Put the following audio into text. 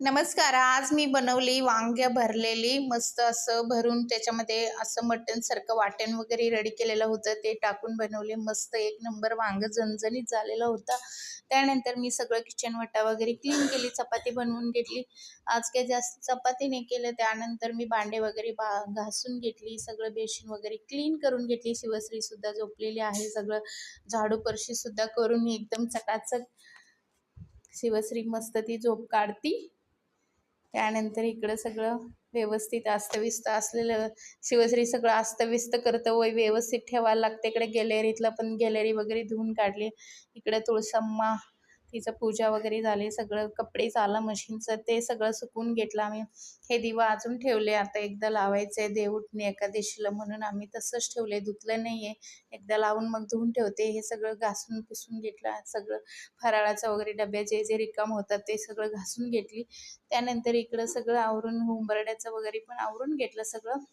नमस्कार आज मी बनवली वांग्या भरलेली. मस्त असं भरून त्याच्यामध्ये असं मटणसारखं वाटण वगैरे रेडी केलेलं होतं. ते टाकून बनवले. मस्त एक नंबर वांगं झणझणीत झालेलं होतं. त्यानंतर मी सगळं किचन वटा वगैरे क्लीन केली. चपाती बनवून घेतली. आज काही जास्त चपाती नाही केलं. त्यानंतर मी भांडे वगैरे बा घासून घेतली. सगळं बेसिन वगैरे क्लीन करून घेतली. शिवश्रीसुद्धा झोपलेली आहे. सगळं झाडू परशीसुद्धा करून मी एकदम चकाचक शिवश्री मस्त ती झोप काढती. त्यानंतर इकडं सगळं व्यवस्थित अस्तव्यस्त असलेलं शिवश्री सगळं अस्तव्यस्त करतं. वय व्यवस्थित ठेवायला लागतं. इकडे गॅलरीतलं पण गॅलरी वगैरे धुवून काढली. इकडे तुळसम्मा तिचं पूजा वगैरे झाली सगळं कपडे झालं मशीनचं ते सगळं सुकून घेतलं आम्ही. हे दिवा अजून ठेवले आता एकदा लावायचे देव उठणे एकादशीला म्हणून आम्ही तसंच ठेवले धुतलं नाही आहे एकदा लावून मग धुवून ठेवते हे सगळं घासून पुसून घेतलं सगळं फराळाचं वगैरे डब्या जे जे रिकाम होतात ते सगळं घासून घेतली. त्यानंतर इकडं सगळं आवरून उंबरड्याचं वगैरे पण आवरून घेतलं सगळं.